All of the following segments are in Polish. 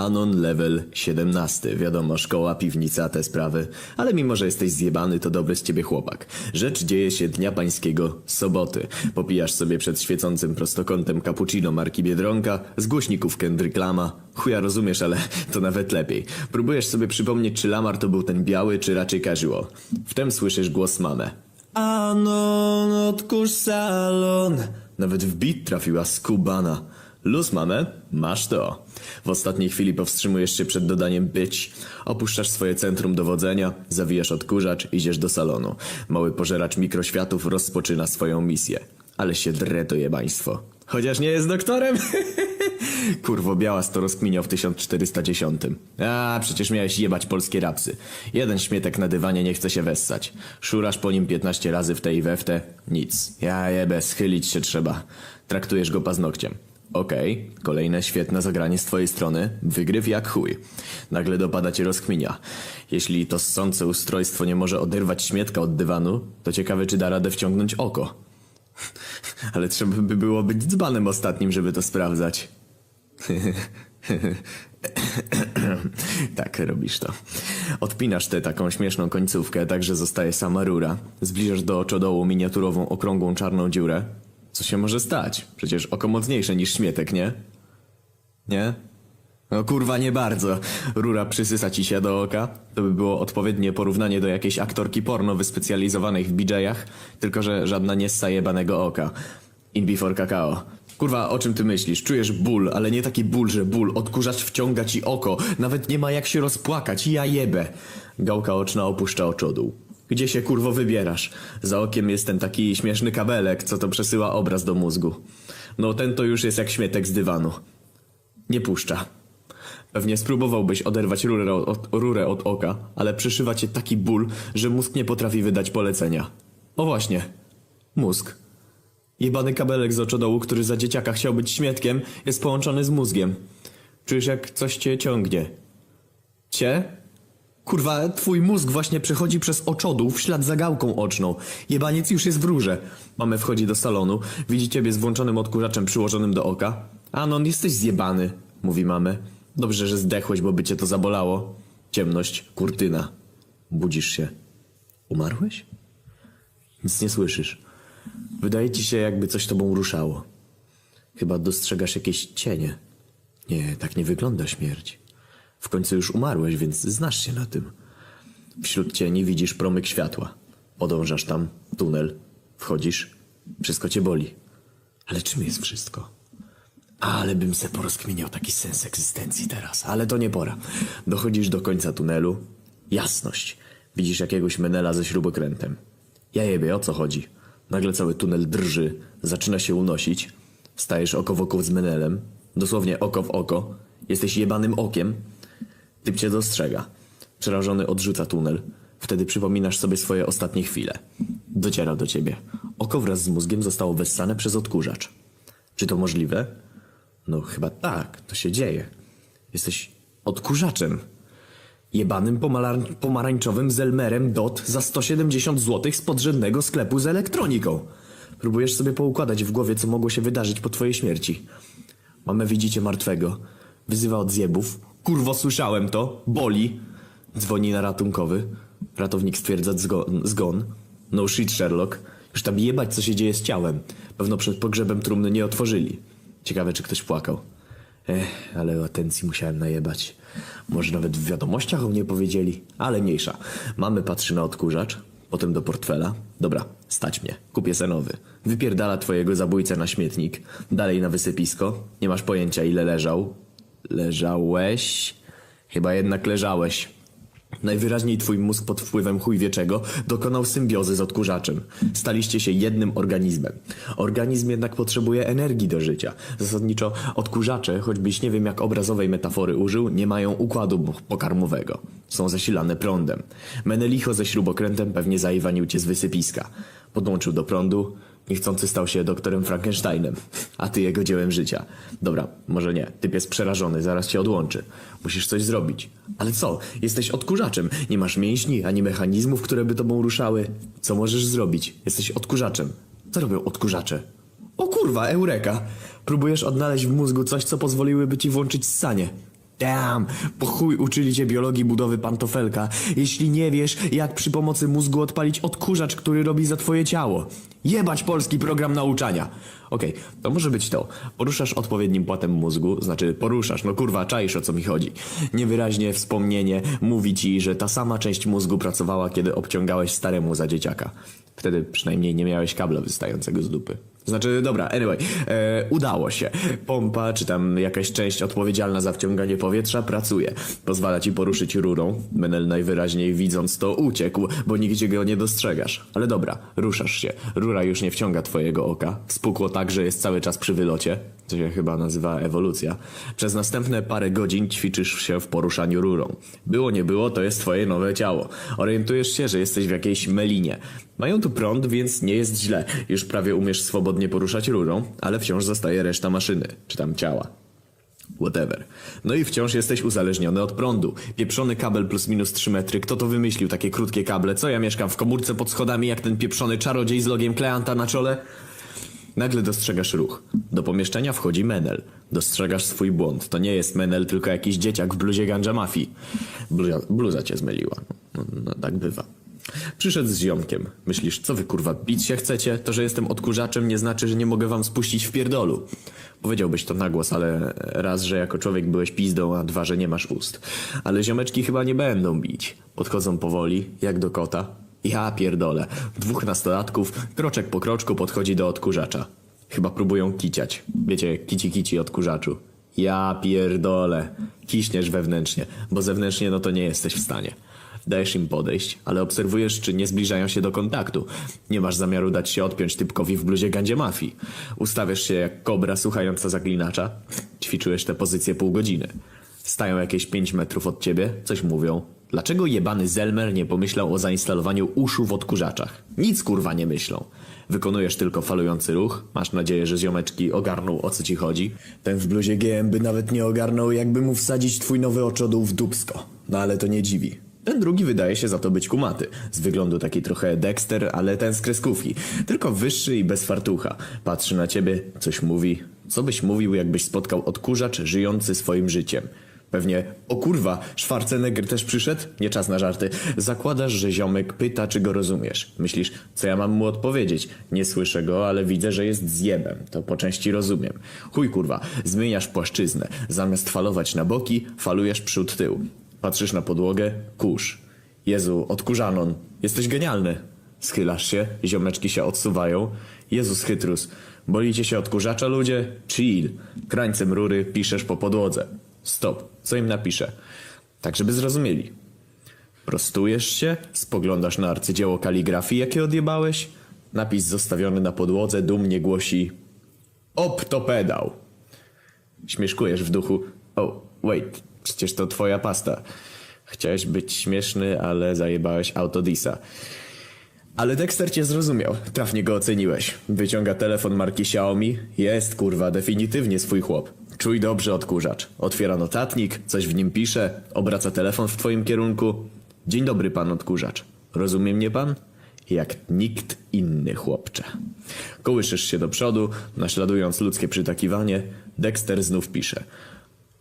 Anon level 17. Wiadomo, szkoła, piwnica, te sprawy. Ale mimo, że jesteś zjebany, to dobry z ciebie chłopak. Rzecz dzieje się dnia pańskiego soboty. Popijasz sobie przed świecącym prostokątem cappuccino marki Biedronka, z głośników Kendrick Lama. Chuja rozumiesz, ale to nawet lepiej. Próbujesz sobie przypomnieć, czy Lamar to był ten biały, czy raczej casual. Wtem słyszysz głos mamę. Anon, odkurz salon. Nawet w bit trafiła skubana. Luz mamę, masz to. W ostatniej chwili powstrzymujesz się przed dodaniem być. Opuszczasz swoje centrum dowodzenia, zawijasz odkurzacz, idziesz do salonu. Mały pożeracz mikroświatów rozpoczyna swoją misję. Ale się dre to jebaństwo. Chociaż nie jest doktorem. Kurwo, Białas to rozkminiał w 1410. A, przecież miałeś jebać polskie rapsy. Jeden śmietek na dywanie nie chce się wessać. Szurasz po nim 15 razy w te i we w te. Nic. Ja jebę, schylić się trzeba. Traktujesz go paznokciem. Okej, kolejne świetne zagranie z twojej strony. Wygryw jak chuj. Nagle dopada cię rozkminia. Jeśli to ssące ustrojstwo nie może oderwać śmietka od dywanu, to ciekawe czy da radę wciągnąć oko. Ale trzeba by było być dzbanem ostatnim, żeby to sprawdzać. tak, robisz to. Odpinasz tę taką śmieszną końcówkę, tak że zostaje sama rura. Zbliżasz do oczodołu miniaturową, okrągłą czarną dziurę. Co się może stać? Przecież oko mocniejsze niż śmietek, nie? Nie? No kurwa, nie bardzo. Rura przysysa ci się do oka. To by było odpowiednie porównanie do jakiejś aktorki porno wyspecjalizowanej w BJ-ach, tylko że żadna nie ssa jebanego oka. In before kakao. Kurwa, o czym ty myślisz? Czujesz ból, ale nie taki ból, że ból. Odkurzacz wciąga ci oko. Nawet nie ma jak się rozpłakać. Ja jebę. Gałka oczna opuszcza oczodół. Gdzie się kurwo wybierasz? Za okiem jest ten taki śmieszny kabelek, co to przesyła obraz do mózgu. No ten to już jest jak śmietek z dywanu. Nie puszcza. Pewnie spróbowałbyś oderwać rurę od, rurę od oka, ale przyszywa cię taki ból, że mózg nie potrafi wydać polecenia. O właśnie. Mózg. Jebany kabelek z oczodołu, który za dzieciaka chciał być śmietkiem, jest połączony z mózgiem. Czujesz jak coś cię ciągnie. Cie? Kurwa, twój mózg właśnie przechodzi przez oczodół w ślad za gałką oczną. Jebaniec już jest w rurze. Mamy wchodzi do salonu, widzi ciebie z włączonym odkurzaczem przyłożonym do oka. Anon, jesteś zjebany, mówi mamy. Dobrze, że zdechłeś, bo by cię to zabolało. Ciemność, kurtyna. Budzisz się. Umarłeś? Nic nie słyszysz. Wydaje ci się, jakby coś tobą ruszało. Chyba dostrzegasz jakieś cienie. Nie, tak nie wygląda śmierć. W końcu już umarłeś, więc znasz się na tym. Wśród cieni widzisz promyk światła. Podążasz tam, tunel, wchodzisz, wszystko cię boli. Ale czym jest wszystko? Ale bym se porozkminiał taki sens egzystencji teraz, ale to nie pora. Dochodzisz do końca tunelu. Jasność. Widzisz jakiegoś menela ze śrubokrętem. Ja jebie, o co chodzi? Nagle cały tunel drży, zaczyna się unosić. Stajesz oko w oko z menelem. Dosłownie oko w oko. Jesteś jebanym okiem. Typ cię dostrzega. Przerażony odrzuca tunel. Wtedy przypominasz sobie swoje ostatnie chwile. Dociera do ciebie. Oko wraz z mózgiem zostało wessane przez odkurzacz. Czy to możliwe? No chyba tak, to się dzieje. Jesteś odkurzaczem. Jebanym pomarańczowym zelmerem DOT za 170 zł z podrzędnego sklepu z elektroniką. Próbujesz sobie poukładać w głowie, co mogło się wydarzyć po twojej śmierci. Mamę widzicie martwego. Wyzywa od zjebów. Kurwo, słyszałem to. Boli. Dzwoni na ratunkowy. Ratownik stwierdza zgon. zgon. No shit, Sherlock. Już tam jebać, co się dzieje z ciałem. Pewno przed pogrzebem trumny nie otworzyli. Ciekawe, czy ktoś płakał. Ech, ale atencji musiałem najebać. Może nawet w wiadomościach o mnie powiedzieli, ale mniejsza. Mamy patrzy na odkurzacz, potem do portfela. Dobra, stać mnie, kupię se nowy. Wypierdala twojego zabójcę na śmietnik, dalej na wysypisko. Nie masz pojęcia ile leżał. Leżałeś? Chyba jednak leżałeś. Najwyraźniej twój mózg pod wpływem chujwieczego dokonał symbiozy z odkurzaczem. Staliście się jednym organizmem. Organizm jednak potrzebuje energii do życia. Zasadniczo odkurzacze, choćbyś nie wiem jak obrazowej metafory użył, nie mają układu pokarmowego. Są zasilane prądem. Menelicho ze śrubokrętem pewnie zaiwanił cię z wysypiska. Podłączył do prądu, niechcący stał się doktorem Frankensteinem, a ty jego dziełem życia. Dobra, może nie, typ jest przerażony, zaraz cię odłączy. Musisz coś zrobić. Ale co? Jesteś odkurzaczem, nie masz mięśni ani mechanizmów, które by tobą ruszały. Co możesz zrobić? Jesteś odkurzaczem. Co robią odkurzacze? O kurwa, eureka! Próbujesz odnaleźć w mózgu coś, co pozwoliłyby ci włączyć ssanie. Damn, po chuj uczyli cię biologii budowy pantofelka, jeśli nie wiesz, jak przy pomocy mózgu odpalić odkurzacz, który robi za twoje ciało. Jebać polski program nauczania. Okej, to może być to. Poruszasz odpowiednim płatem mózgu, znaczy poruszasz, no kurwa, czaisz o co mi chodzi. Niewyraźnie wspomnienie mówi ci, że ta sama część mózgu pracowała, kiedy obciągałeś staremu za dzieciaka. Wtedy przynajmniej nie miałeś kabla wystającego z dupy. Znaczy, dobra, anyway, e, udało się. Pompa, czy tam jakaś część odpowiedzialna za wciąganie powietrza pracuje. Pozwala ci poruszyć rurą. Menel najwyraźniej widząc to uciekł, bo nigdzie go nie dostrzegasz. Ale dobra, ruszasz się. Rura już nie wciąga twojego oka. Spukło tak, że jest cały czas przy wylocie. Co się chyba nazywa ewolucja. Przez następne parę godzin ćwiczysz się w poruszaniu rurą. Było nie było, to jest twoje nowe ciało. Orientujesz się, że jesteś w jakiejś melinie. Mają tu prąd, więc nie jest źle. Już prawie umiesz swobodnie poruszać rurą, ale wciąż zostaje reszta maszyny, czy tam ciała. Whatever. No i wciąż jesteś uzależniony od prądu. Pieprzony kabel plus minus 3 metry. Kto to wymyślił takie krótkie kable? Co ja mieszkam w komórce pod schodami jak ten pieprzony czarodziej z logiem Kleanta na czole? Nagle dostrzegasz ruch. Do pomieszczenia wchodzi Menel. Dostrzegasz swój błąd. To nie jest Menel, tylko jakiś dzieciak w bluzie ganja mafii. Bluza, bluza cię zmyliła. No, no, tak bywa. Przyszedł z ziomkiem. Myślisz, co wy kurwa, bić się chcecie? To, że jestem odkurzaczem nie znaczy, że nie mogę wam spuścić w pierdolu. Powiedziałbyś to na głos, ale raz, że jako człowiek byłeś pizdą, a dwa, że nie masz ust. Ale ziomeczki chyba nie będą bić. Podchodzą powoli, jak do kota. Ja pierdolę. Dwóch nastolatków, kroczek po kroczku podchodzi do odkurzacza. Chyba próbują kiciać. Wiecie, kici kici odkurzaczu. Ja pierdolę. Kiśniesz wewnętrznie, bo zewnętrznie no to nie jesteś w stanie. Dajesz im podejść, ale obserwujesz, czy nie zbliżają się do kontaktu. Nie masz zamiaru dać się odpiąć typkowi w bluzie gandzie mafii. Ustawiasz się jak kobra słuchająca zaklinacza. Ćwiczyłeś tę pozycję pół godziny. Stają jakieś 5 metrów od ciebie, coś mówią. Dlaczego jebany Zelmer nie pomyślał o zainstalowaniu uszu w odkurzaczach? Nic kurwa nie myślą. Wykonujesz tylko falujący ruch. Masz nadzieję, że ziomeczki ogarną o co ci chodzi. Ten w bluzie GM by nawet nie ogarnął, jakby mu wsadzić twój nowy oczodół w dupsko. No ale to nie dziwi. Ten drugi wydaje się za to być kumaty. Z wyglądu taki trochę Dexter, ale ten z kreskówki. Tylko wyższy i bez fartucha. Patrzy na ciebie, coś mówi. Co byś mówił, jakbyś spotkał odkurzacz żyjący swoim życiem? Pewnie, o kurwa, Schwarzenegger też przyszedł? Nie czas na żarty. Zakładasz, że ziomek pyta, czy go rozumiesz. Myślisz, co ja mam mu odpowiedzieć? Nie słyszę go, ale widzę, że jest zjebem. To po części rozumiem. Chuj kurwa, zmieniasz płaszczyznę. Zamiast falować na boki, falujesz przód tył. Patrzysz na podłogę, kurz. Jezu, odkurzanon. Jesteś genialny. Schylasz się, ziomeczki się odsuwają. Jezus chytrus. Bolicie się odkurzacza, ludzie? Chill. Krańcem rury piszesz po podłodze. Stop. Co im napiszę? Tak, żeby zrozumieli. Prostujesz się, spoglądasz na arcydzieło kaligrafii, jakie odjebałeś. Napis zostawiony na podłodze dumnie głosi Optopedał. Śmieszkujesz w duchu. Oh, wait, przecież to twoja pasta. Chciałeś być śmieszny, ale zajebałeś autodisa. Ale Dexter cię zrozumiał. Trafnie go oceniłeś. Wyciąga telefon marki Xiaomi. Jest, kurwa, definitywnie swój chłop. Czuj dobrze odkurzacz. Otwiera notatnik, coś w nim pisze, obraca telefon w twoim kierunku. Dzień dobry, pan odkurzacz. Rozumie mnie pan? Jak nikt inny, chłopcze. Kołyszysz się do przodu, naśladując ludzkie przytakiwanie. Dexter znów pisze.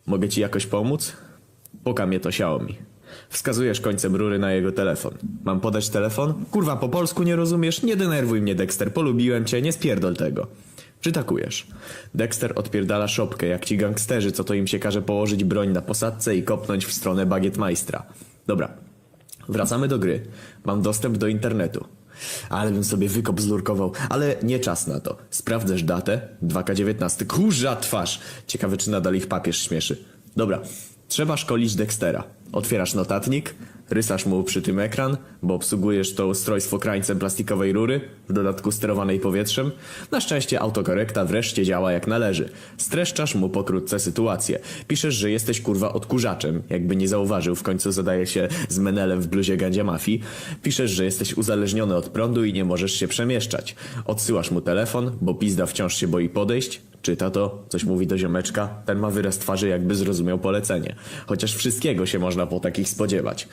Mogę ci jakoś pomóc? Poka mnie to Xiaomi. Wskazujesz końcem rury na jego telefon. Mam podać telefon? Kurwa, po polsku nie rozumiesz? Nie denerwuj mnie, Dexter. Polubiłem cię, nie spierdol tego. Przytakujesz. Dexter odpierdala szopkę, jak ci gangsterzy, co to im się każe położyć broń na posadce i kopnąć w stronę bagietmajstra. Dobra. Wracamy do gry. Mam dostęp do internetu. Ale bym sobie wykop zlurkował, ale nie czas na to. Sprawdzasz datę? 2K19. Kurza twarz! Ciekawe, czy nadal ich papież śmieszy. Dobra. Trzeba szkolić Dextera. Otwierasz notatnik, rysasz mu przy tym ekran, bo obsługujesz to ustrojstwo krańcem plastikowej rury, w dodatku sterowanej powietrzem. Na szczęście autokorekta wreszcie działa jak należy. Streszczasz mu pokrótce sytuację. Piszesz, że jesteś kurwa odkurzaczem, jakby nie zauważył, w końcu zadaje się z Menelem w bluzie gandzia mafii. Piszesz, że jesteś uzależniony od prądu i nie możesz się przemieszczać. Odsyłasz mu telefon, bo pizda wciąż się boi podejść. Czyta to, coś mówi do ziomeczka, ten ma wyraz twarzy jakby zrozumiał polecenie. Chociaż wszystkiego się można po takich spodziewać.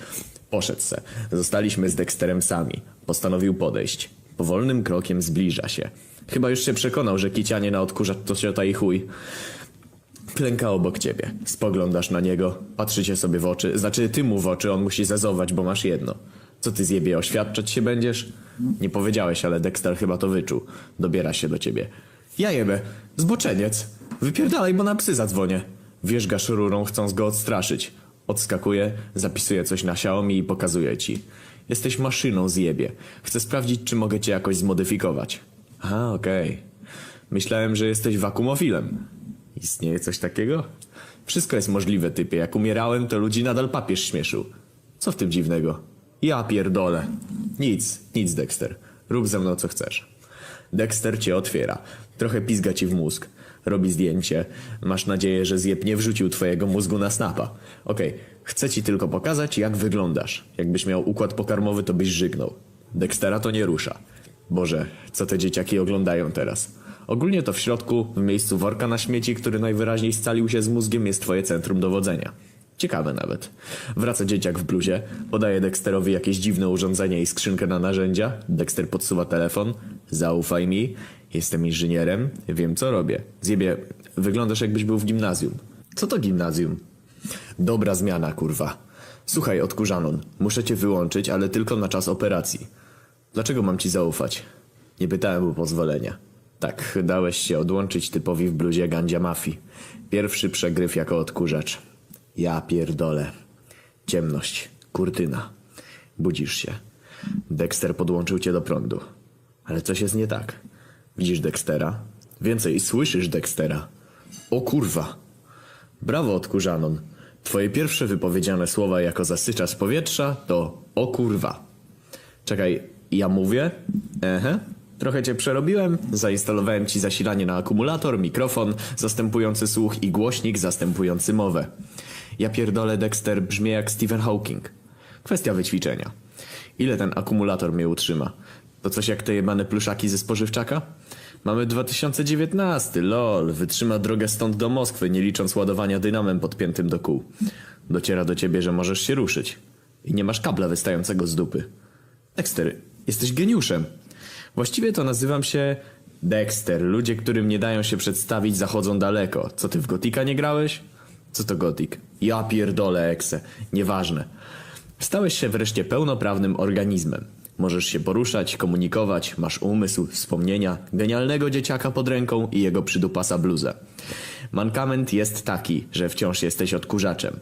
Poszedł se. Zostaliśmy z Dexterem sami. Postanowił podejść. Powolnym krokiem zbliża się. Chyba już się przekonał, że kicianie na odkurzacz to ciota i chuj. Klęka obok ciebie. Spoglądasz na niego, patrzycie sobie w oczy. Znaczy ty mu w oczy, on musi zezować, bo masz jedno. Co ty zjebie, oświadczać się będziesz? Nie powiedziałeś, ale Dexter chyba to wyczuł. Dobiera się do ciebie. Ja jebę, zboczeniec. Wypierdalaj, bo na psy zadzwonię. Wierzgasz rurą, chcąc go odstraszyć. Odskakuje, zapisuje coś na Xiaomi i pokazuje ci. Jesteś maszyną zjebie. Chcę sprawdzić, czy mogę cię jakoś zmodyfikować. A, okej. Myślałem, że jesteś wakumofilem. Istnieje coś takiego? Wszystko jest możliwe, typie. Jak umierałem, to ludzi nadal papież śmieszył. Co w tym dziwnego? Ja pierdolę. Nic, nic, Dexter. Rób ze mną co chcesz. Dexter cię otwiera. Trochę pizga ci w mózg. Robi zdjęcie. Masz nadzieję, że zjeb nie wrzucił twojego mózgu na snapa. Okej, chcę ci tylko pokazać, jak wyglądasz. Jakbyś miał układ pokarmowy, to byś żygnął. Dextera to nie rusza. Boże, co te dzieciaki oglądają teraz? Ogólnie to w środku, w miejscu worka na śmieci, który najwyraźniej scalił się z mózgiem, jest twoje centrum dowodzenia. Ciekawe nawet. Wraca dzieciak w bluzie, podaje Dexterowi jakieś dziwne urządzenie i skrzynkę na narzędzia. Dexter podsuwa telefon. Zaufaj mi, jestem inżynierem, wiem co robię. Zjebie, wyglądasz jakbyś był w gimnazjum. Co to gimnazjum? Dobra zmiana, kurwa. Słuchaj, odkurzanon, muszę cię wyłączyć, ale tylko na czas operacji. Dlaczego mam ci zaufać? Nie pytałem o pozwolenia. Tak, dałeś się odłączyć typowi w bluzie gandzia mafii. Pierwszy przegryw jako odkurzacz. Ja pierdolę. Ciemność. Kurtyna. Budzisz się. Dexter podłączył cię do prądu. Ale coś jest nie tak. Widzisz Dextera? Więcej, słyszysz Dextera. O kurwa. Brawo, odkurzanon. Twoje pierwsze wypowiedziane słowa jako zasycza z powietrza to o kurwa. Czekaj, ja mówię? Ehe. Trochę cię przerobiłem, zainstalowałem ci zasilanie na akumulator, mikrofon zastępujący słuch i głośnik zastępujący mowę. Ja pierdolę Dexter brzmi jak Stephen Hawking. Kwestia wyćwiczenia. Ile ten akumulator mnie utrzyma? To coś jak te jebane pluszaki ze spożywczaka? Mamy 2019, lol, wytrzyma drogę stąd do Moskwy, nie licząc ładowania dynamem podpiętym do kół. Dociera do ciebie, że możesz się ruszyć. I nie masz kabla wystającego z dupy. Dexter, jesteś geniuszem. Właściwie to nazywam się Dexter. Ludzie, którym nie dają się przedstawić, zachodzą daleko. Co ty w Gotika nie grałeś? Co to Gotik? Ja pierdolę, Ekse. Nieważne. Stałeś się wreszcie pełnoprawnym organizmem. Możesz się poruszać, komunikować, masz umysł, wspomnienia, genialnego dzieciaka pod ręką i jego przydupasa bluzę. Mankament jest taki, że wciąż jesteś odkurzaczem.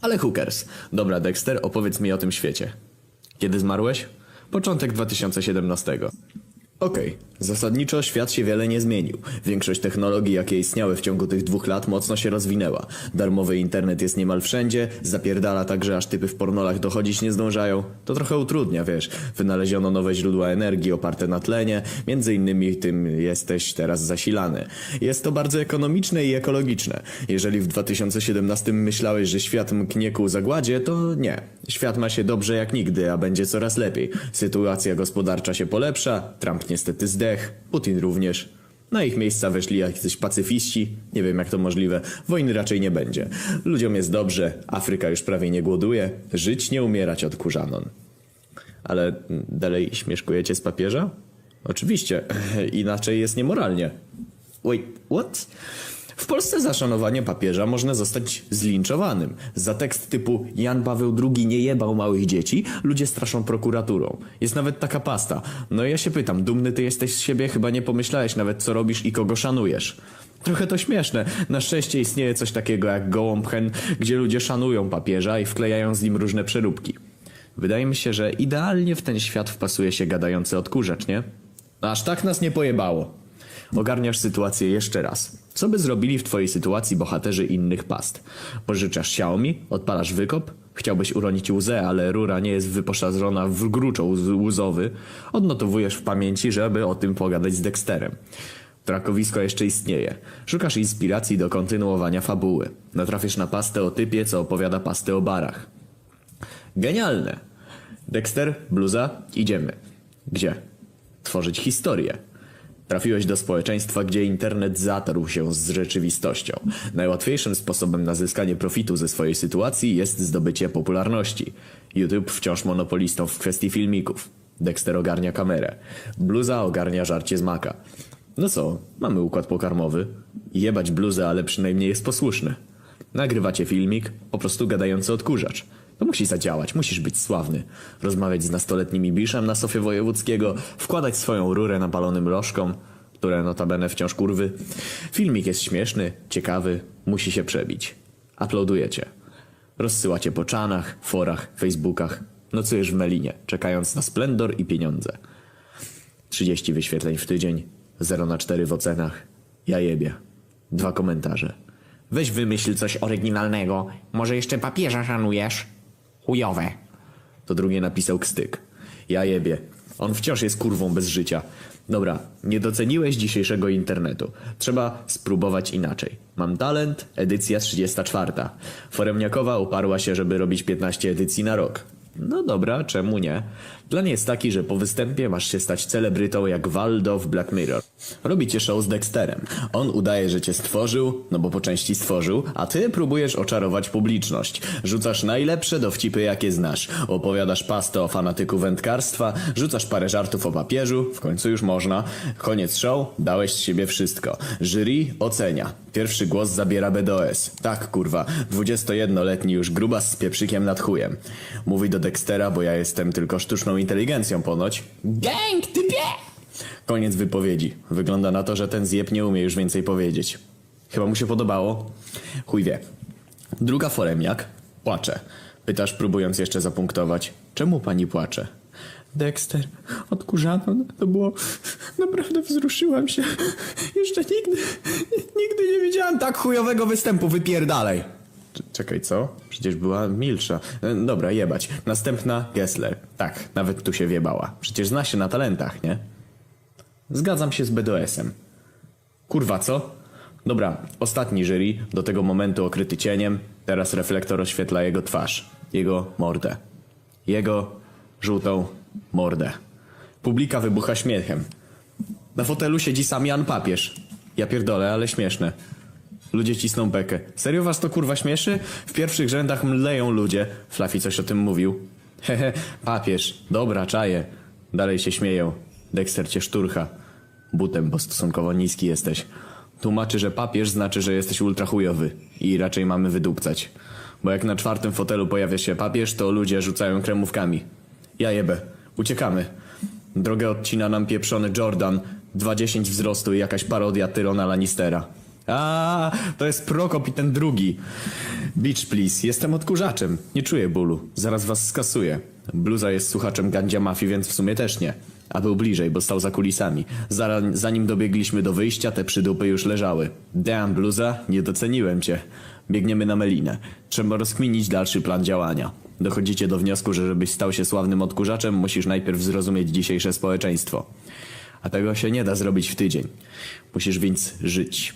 Ale hookers. Dobra, Dexter, opowiedz mi o tym świecie. Kiedy zmarłeś? Początek 2017. Okej, zasadniczo świat się wiele nie zmienił. Większość technologii, jakie istniały w ciągu tych dwóch lat, mocno się rozwinęła. Darmowy internet jest niemal wszędzie, zapierdala tak, że aż typy w pornolach dochodzić nie zdążają. To trochę utrudnia, wiesz. Wynaleziono nowe źródła energii oparte na tlenie, między innymi tym jesteś teraz zasilany. Jest to bardzo ekonomiczne i ekologiczne. Jeżeli w 2017 myślałeś, że świat mknie ku zagładzie, to nie. Świat ma się dobrze jak nigdy, a będzie coraz lepiej. Sytuacja gospodarcza się polepsza, Trump niestety zdech, Putin również. Na ich miejsca weszli jacyś pacyfiści, nie wiem jak to możliwe, wojny raczej nie będzie. Ludziom jest dobrze, Afryka już prawie nie głoduje, żyć nie umierać od kurzanon. Ale dalej śmieszkujecie z papieża? Oczywiście, inaczej jest niemoralnie. Wait, what? W Polsce za szanowanie papieża można zostać zlinczowanym. Za tekst typu Jan Paweł II nie jebał małych dzieci, ludzie straszą prokuraturą. Jest nawet taka pasta. No ja się pytam, dumny ty jesteś z siebie, chyba nie pomyślałeś nawet co robisz i kogo szanujesz. Trochę to śmieszne. Na szczęście istnieje coś takiego jak gołąbchen, gdzie ludzie szanują papieża i wklejają z nim różne przeróbki. Wydaje mi się, że idealnie w ten świat wpasuje się gadający odkurzacz, nie? Aż tak nas nie pojebało. Ogarniasz sytuację jeszcze raz. Co by zrobili w twojej sytuacji bohaterzy innych past? Pożyczasz Xiaomi, odpalasz wykop, chciałbyś uronić łzę, ale rura nie jest wyposażona w gruczoł łz- łzowy, odnotowujesz w pamięci, żeby o tym pogadać z Dexterem. Trakowisko jeszcze istnieje. Szukasz inspiracji do kontynuowania fabuły. Natrafisz na pastę o typie, co opowiada pastę o barach. Genialne! Dexter, bluza, idziemy. Gdzie? Tworzyć historię. Trafiłeś do społeczeństwa, gdzie internet zatarł się z rzeczywistością. Najłatwiejszym sposobem na zyskanie profitu ze swojej sytuacji jest zdobycie popularności. YouTube wciąż monopolistą w kwestii filmików. Dexter ogarnia kamerę. Bluza ogarnia żarcie z maka. No co, mamy układ pokarmowy. Jebać bluzę, ale przynajmniej jest posłuszny. Nagrywacie filmik, po prostu gadający odkurzacz. To musi zadziałać, musisz być sławny. Rozmawiać z nastoletnimi biszem na sofie wojewódzkiego, wkładać swoją rurę napalonym rożkom, które notabene wciąż kurwy. Filmik jest śmieszny, ciekawy, musi się przebić. Uploadujecie. Rozsyłacie po czanach, forach, facebookach. Nocujesz w Melinie, czekając na splendor i pieniądze. 30 wyświetleń w tydzień, 0 na 4 w ocenach. Ja jebie. Dwa komentarze. Weź wymyśl coś oryginalnego. Może jeszcze papieża szanujesz? Chujowe. To drugie napisał Kstyk. Ja jebie. On wciąż jest kurwą bez życia. Dobra, nie doceniłeś dzisiejszego internetu. Trzeba spróbować inaczej. Mam talent, edycja 34. Foremniakowa uparła się, żeby robić 15 edycji na rok. No dobra, czemu nie? Plan jest taki, że po występie masz się stać celebrytą jak Waldo w Black Mirror. Robicie show z Dexterem. On udaje, że cię stworzył, no bo po części stworzył, a ty próbujesz oczarować publiczność. Rzucasz najlepsze dowcipy, jakie znasz. Opowiadasz pastę o fanatyku wędkarstwa, rzucasz parę żartów o papieżu, w końcu już można. Koniec show, dałeś z siebie wszystko. Jury ocenia. Pierwszy głos zabiera BDOS. Tak, kurwa, 21-letni już grubas z pieprzykiem nad chujem. Mówi do Dextera, bo ja jestem tylko sztuczną inteligencją ponoć. Gang, typie! Koniec wypowiedzi. Wygląda na to, że ten zjeb nie umie już więcej powiedzieć. Chyba mu się podobało? Chuj wie. Druga foremniak płacze. Pytasz, próbując jeszcze zapunktować. Czemu pani płacze? Dexter, odkurzano, to było... Naprawdę wzruszyłam się. Jeszcze nigdy, nigdy nie widziałam tak chujowego występu, wypierdalej. Czekaj, co? Przecież była milsza. E, Dobra, jebać. Następna Gessler. Tak, nawet tu się wiebała. Przecież zna się na talentach, nie? Zgadzam się z BDS-em. Kurwa, co? Dobra, ostatni jury, do tego momentu okryty cieniem, teraz reflektor oświetla jego twarz, jego mordę. Jego żółtą mordę. Publika wybucha śmiechem. Na fotelu siedzi sam Jan Papież. Ja pierdolę, ale śmieszne. Ludzie cisną bekę. Serio was to kurwa śmieszy? W pierwszych rzędach mleją ludzie. Fluffy coś o tym mówił. Hehe, papież. Dobra, czaję. Dalej się śmieją. Dexter cię szturcha. Butem, bo stosunkowo niski jesteś. Tłumaczy, że papież znaczy, że jesteś ultra chujowy. I raczej mamy wydupcać. Bo jak na czwartym fotelu pojawia się papież, to ludzie rzucają kremówkami. Ja jebę. Uciekamy. Drogę odcina nam pieprzony Jordan, 2,10 wzrostu i jakaś parodia Tyrona Lannistera. A, to jest Prokop i ten drugi. Beach please, jestem odkurzaczem. Nie czuję bólu. Zaraz was skasuję. Bluza jest słuchaczem Gandzia Mafii, więc w sumie też nie. A był bliżej, bo stał za kulisami. Zanim dobiegliśmy do wyjścia, te przydupy już leżały. Damn, Bluza, nie doceniłem cię. Biegniemy na Melinę. Trzeba rozkminić dalszy plan działania. Dochodzicie do wniosku, że żebyś stał się sławnym odkurzaczem, musisz najpierw zrozumieć dzisiejsze społeczeństwo. A tego się nie da zrobić w tydzień. Musisz więc żyć.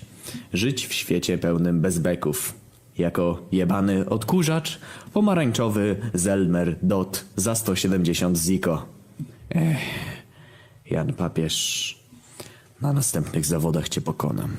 Żyć w świecie pełnym bezbeków. Jako jebany odkurzacz, pomarańczowy Zelmer Dot za 170 ziko. Ech, Jan Papież, na następnych zawodach cię pokonam.